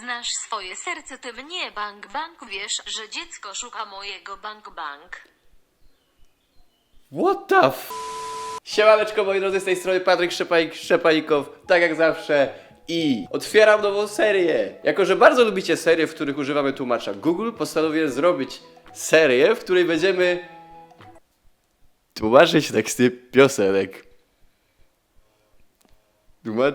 Znasz swoje serce, ty mnie, bang bang, wiesz, że dziecko szuka mojego bang bang. What the f... Siemaneczko moi drodzy, z tej strony Patryk Szczepanik, Szczepanikow, tak jak zawsze i otwieram nową serię. Jako, że bardzo lubicie serie, w których używamy tłumacza Google, postanowiłem zrobić serię, w której będziemy tłumaczyć teksty piosenek. Tłumacz...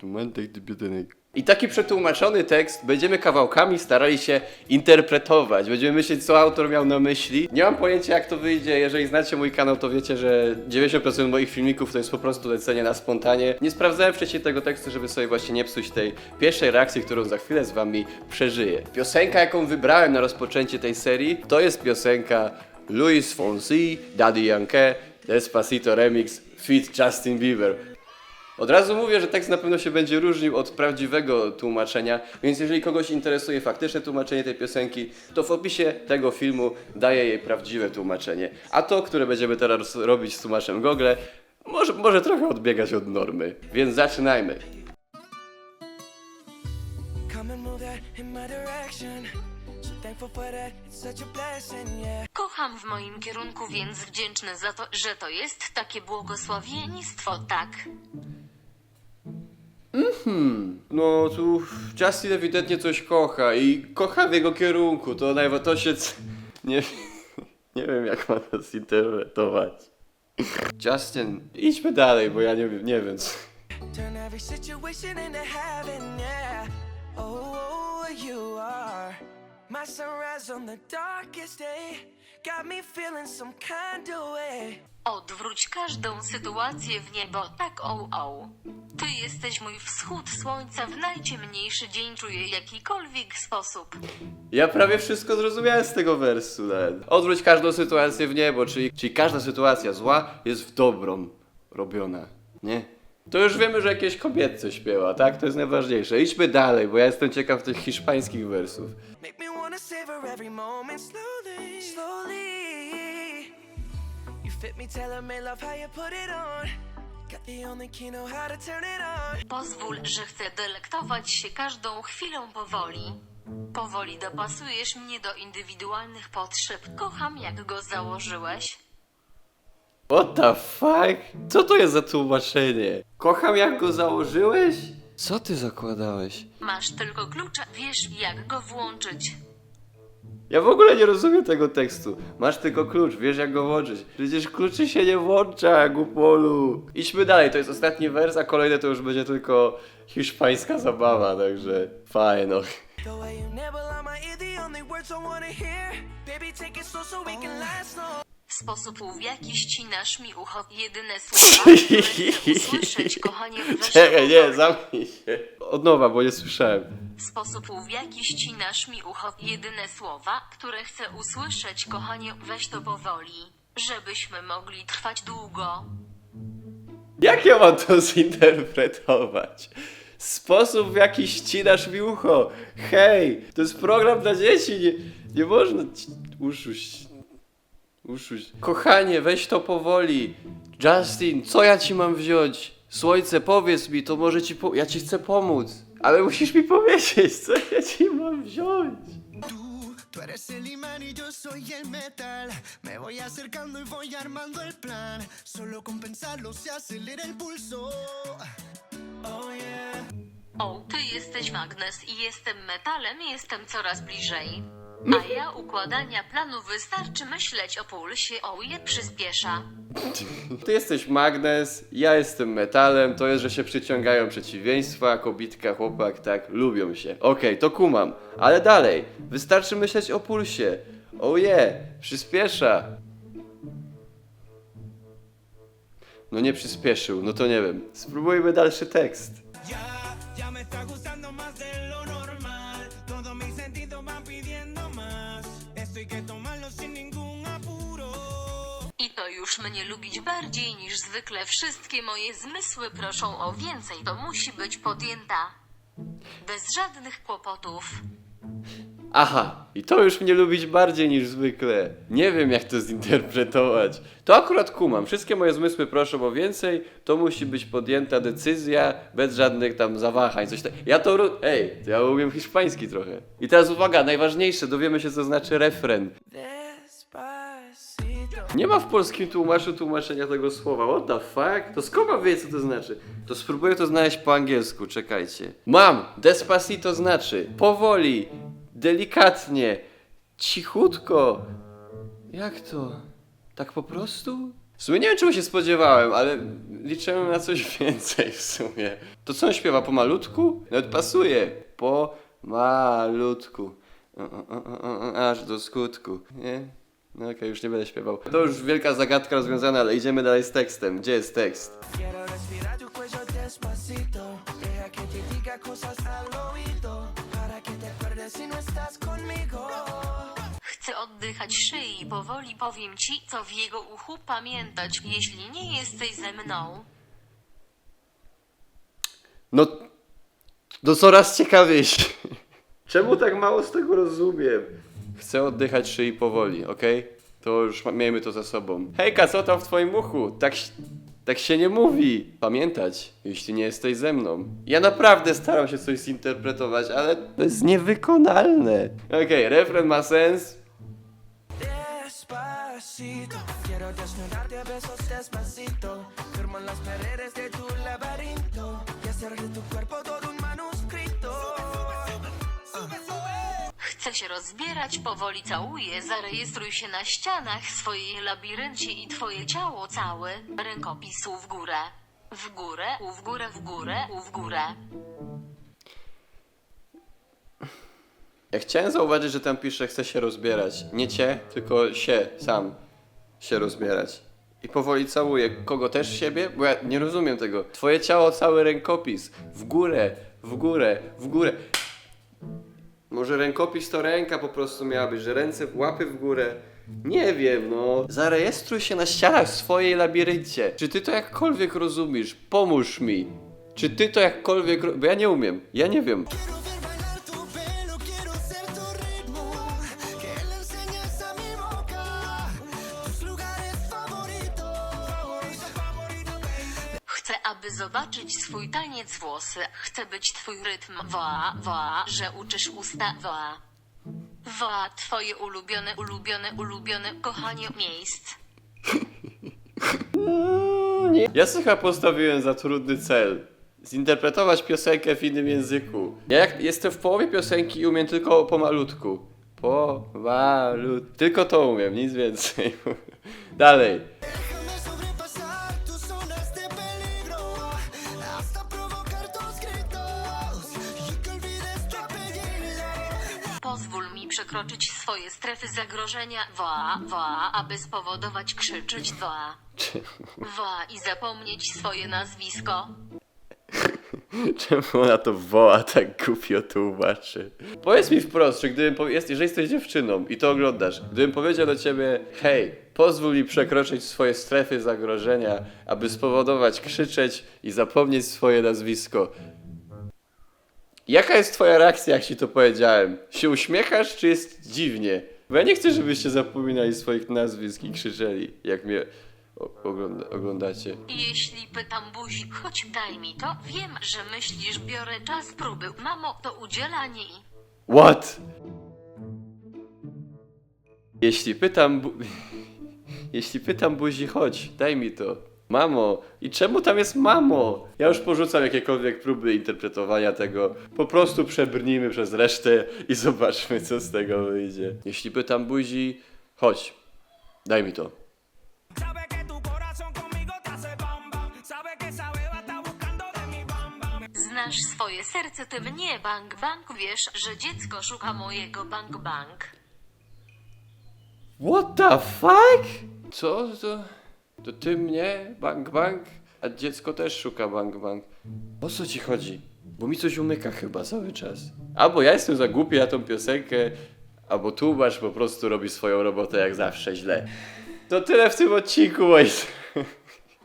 Tłumacz teksty piosenek. I taki przetłumaczony tekst będziemy kawałkami starali się interpretować. Będziemy myśleć, co autor miał na myśli. Nie mam pojęcia, jak to wyjdzie. Jeżeli znacie mój kanał, to wiecie, że 90% moich filmików to jest po prostu lecenie na spontanie. Nie sprawdzałem wcześniej tego tekstu, żeby sobie właśnie nie psuć tej pierwszej reakcji, którą za chwilę z wami przeżyję. Piosenka, jaką wybrałem na rozpoczęcie tej serii, to jest piosenka Luis Fonsi, Daddy Yankee, Despacito Remix, feat Justin Bieber. Od razu mówię, że tekst na pewno się będzie różnił od prawdziwego tłumaczenia, więc jeżeli kogoś interesuje faktyczne tłumaczenie tej piosenki, to w opisie tego filmu daję jej prawdziwe tłumaczenie. A to, które będziemy teraz robić z tłumaczem Google, może, może trochę odbiegać od normy. Więc zaczynajmy. Kocham w moim kierunku, więc wdzięczny za to, że to jest takie błogosławieństwo, tak. No tu Justin ewidentnie coś kocha i kocha w jego kierunku, to najwa to się... Nie, nie wiem jak mam to zinterpretować. Justin, idźmy dalej, bo ja nie wiem, nie wiem. co- Turn every situation into heaven, yeah. Oh, oh, you are my sunrise on the darkest day. Got me feeling some kind of way. Odwróć każdą sytuację w niebo, tak o o. Ty jesteś mój wschód słońca w najciemniejszy dzień, czuję jakikolwiek sposób. Ja prawie wszystko zrozumiałem z tego wersu. Nawet. Odwróć każdą sytuację w niebo, czyli, czyli każda sytuacja zła jest w dobrą robiona, nie? To już wiemy, że jakieś kobietce śpiewa, tak? To jest najważniejsze. Idźmy dalej, bo ja jestem ciekaw tych hiszpańskich wersów. Make me wanna savor every moment slowly, slowly. Fit me, tailor made love how you put it on. Got the only key, know how to turn it on. Pozwól, że chcę delektować się każdą chwilą powoli. Powoli dopasujesz mnie do indywidualnych potrzeb. Kocham, jak go założyłeś. What the fuck? Co to jest za tłumaczenie? Kocham jak go założyłeś? Co ty zakładałeś? Masz tylko klucze, wiesz, jak go włączyć. Ja w ogóle nie rozumiem tego tekstu. Masz tylko klucz, wiesz jak go włączyć. Przecież kluczy się nie włącza, głupolu. Idźmy dalej, to jest ostatni wers, a kolejne to już będzie tylko hiszpańska zabawa, także fajno. Sposób w jaki ścinasz mi ucho. Jedyne słowa, które chcę usłyszeć, kochanie, weź Czekaj, nie, zamknij się. Od nowa, bo nie słyszałem. Sposób w jaki ścinasz mi ucho. Jedyne słowa, które chcę usłyszeć, kochanie, weź to powoli. Żebyśmy mogli trwać długo. Jak ja mam to zinterpretować? Sposób w jaki ścinasz mi ucho. Hej, to jest program dla dzieci, nie, nie można... ci-. Uszuś... Kochanie, weź to powoli. Justin, co ja ci mam wziąć? Słońce, powiedz mi, to może ci po... Ja ci chcę pomóc. Ale musisz mi powiedzieć, co ja ci mam wziąć. Tú, tú eres el imán y yo soy el metal. Me voy acercando y voy armando el plan. Solo con pensarlo se acelera el pulso. Oh yeah. O, ty jesteś magnes i jestem metalem, jestem coraz bliżej. A ja układania planu wystarczy myśleć o pulsie, o je przyspiesza. Ty jesteś magnes, ja jestem metalem, to jest, że się przyciągają przeciwieństwa, kobitka, chłopak, tak, lubią się. Okej, to kumam, ale dalej, wystarczy myśleć o pulsie. Oje, przyspiesza. No nie przyspieszył, no to nie wiem. Spróbujmy dalszy tekst. Ya, ya me está gustando Mnie lubić bardziej niż zwykle. Wszystkie moje zmysły proszą o więcej. To musi być podjęta. Bez żadnych kłopotów. Aha, i to już mnie lubić bardziej niż zwykle. Nie wiem, jak to zinterpretować. To akurat kumam. Wszystkie moje zmysły proszą o więcej. To musi być podjęta decyzja bez żadnych tam zawahań. Coś tak. Ja to. ru- Ej, to ja umiem hiszpański trochę. I teraz uwaga, najważniejsze, dowiemy się, co znaczy refren. Nie ma w polskim tłumaczu tłumaczenia tego słowa. What the fuck? To skąd mam wiedzieć, co to znaczy? To spróbuję to znaleźć po angielsku, czekajcie. Mam! Despacito znaczy powoli, delikatnie, cichutko. Jak to? Tak po prostu? W sumie nie wiem, czego się spodziewałem, ale liczyłem na coś więcej w sumie. To co on śpiewa? Po malutku? Nawet pasuje. Po malutku. O, o, o, o, Aż do skutku. Nie? No okej, już nie będę śpiewał. To już wielka zagadka rozwiązana, ale idziemy dalej z tekstem. Gdzie jest tekst? Quiero respirar tu cuello despacito. Deja que te diga cosas al oído. Para que te acuerdes si no estás conmigo. Chcę oddychać szyi, powoli powiem ci, co w jego uchu pamiętać, jeśli nie jesteś ze mną. No, no coraz ciekawiej się. Czemu tak mało z tego rozumiem? Chcę oddychać szyi powoli, okej? To już miejmy to za sobą. Hejka, co tam w twoim uchu? Tak, tak się nie mówi. Pamiętać, jeśli nie jesteś ze mną. Ja naprawdę staram się coś zinterpretować, ale to jest niewykonalne. Okej, refren ma sens. Despacito. Quiero desnudarte a besos despacito. Firmo las paredes de tu. Chcę się rozbierać, powoli całuję, zarejestruj się na ścianach swojej labiryncie i twoje ciało całe. Rękopisu w górę. W górę, u w górę, w górę, u w górę. Ja chciałem zauważyć, że tam pisze, chce się rozbierać. Nie cię, tylko się, sam się rozbierać. I powoli całuję. Kogo też siebie? Bo ja nie rozumiem tego. Twoje ciało, cały rękopis. W górę, w górę, w górę. Może rękopis to ręka po prostu miała być, że ręce, łapy w górę. Nie wiem, no. Zarejestruj się na ścianach w swojej labiryncie. Czy ty to jakkolwiek rozumiesz? Pomóż mi. Czy ty to jakkolwiek... Bo ja nie umiem. Ja nie wiem. Zobaczyć swój taniec włosy. Chcę być twój rytm. Woa, woa, że uczysz usta. Woa. Woa, twoje ulubione, ulubione, ulubione, kochanie miejsc. Ja sobie postawiłem za trudny cel. Zinterpretować piosenkę w innym języku. Ja jak jestem w połowie piosenki i umiem tylko pomalutku. Pomalutku. Tylko to umiem, nic więcej. Dalej. Przekroczyć swoje strefy zagrożenia. Woa, woa, aby spowodować krzyczeć woa. Woa i zapomnieć swoje nazwisko. Czemu ona to woła tak głupio tłumaczy? Powiedz mi wprost, czy gdybym powie- jest, jeżeli jesteś dziewczyną i to oglądasz, gdybym powiedział do ciebie, hej, pozwól mi przekroczyć swoje strefy zagrożenia, aby spowodować krzyczeć i zapomnieć swoje nazwisko. Jaka jest twoja reakcja, jak ci to powiedziałem? Się uśmiechasz, czy jest dziwnie? Bo ja nie chcę, żebyście zapominali swoich nazwisk i krzyczeli, jak mnie ogląda, oglądacie. Jeśli pytam buzi, chodź daj mi to, wiem, że myślisz, biorę czas próby. Mamo, to udzielanie i... What? Jeśli pytam. Bu... Jeśli pytam buzi, chodź, daj mi to. Mamo, i czemu tam jest mamo? Ja już porzucam jakiekolwiek próby interpretowania tego. Po prostu przebrnijmy przez resztę i zobaczmy, co z tego wyjdzie. Jeśli pytam buzi, chodź, daj mi to. Znasz swoje serce, ty mnie, bang bang, wiesz, że dziecko szuka mojego bang bang. What the fuck? Co to? To ty mnie, bang bang? A dziecko też szuka bang bang. O co ci chodzi? Bo mi coś umyka chyba cały czas. Albo ja jestem za głupi na tą piosenkę, albo tłumacz po prostu robi swoją robotę jak zawsze źle. To tyle w tym odcinku, moi...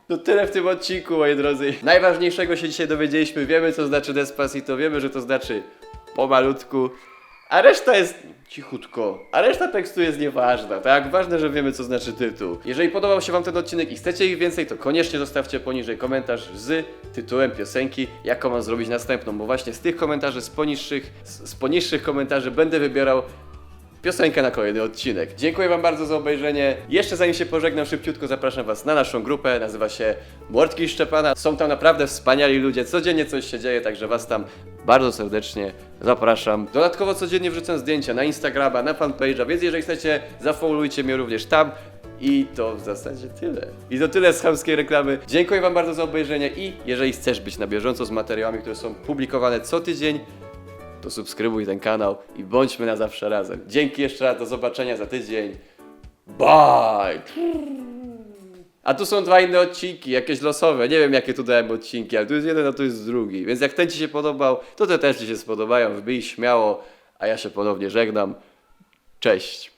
To tyle w tym odcinku, moi drodzy. Najważniejszego się dzisiaj dowiedzieliśmy. Wiemy, co znaczy Despacito. Wiemy, że to znaczy pomalutku. A reszta jest cichutko. A reszta tekstu jest nieważna, tak? Ważne, że wiemy, co znaczy tytuł. Jeżeli podobał się Wam ten odcinek i chcecie ich więcej, to koniecznie zostawcie poniżej komentarz z tytułem piosenki, jaką mam zrobić następną, bo właśnie z tych komentarzy, z poniższych, z, poniższych komentarzy będę wybierał piosenkę na kolejny odcinek. Dziękuję Wam bardzo za obejrzenie. Jeszcze zanim się pożegnam, szybciutko zapraszam Was na naszą grupę. Nazywa się Młotki Szczepana. Są tam naprawdę wspaniali ludzie. Codziennie coś się dzieje, także Was tam bardzo serdecznie zapraszam. Dodatkowo codziennie wrzucam zdjęcia na Instagrama, na fanpage'a, więc jeżeli chcecie, zafollowujcie mnie również tam. I to w zasadzie tyle. I to tyle z chamskiej reklamy. Dziękuję Wam bardzo za obejrzenie i jeżeli chcesz być na bieżąco z materiałami, które są publikowane co tydzień, to subskrybuj ten kanał i bądźmy na zawsze razem. Dzięki jeszcze raz, do zobaczenia za tydzień. Bye! A tu są dwa inne odcinki, jakieś losowe. Nie wiem, jakie tu dałem odcinki, ale tu jest jeden, a tu jest drugi. Więc jak ten Ci się podobał, to te też Ci się spodobają. Wbij śmiało, a ja się ponownie żegnam. Cześć!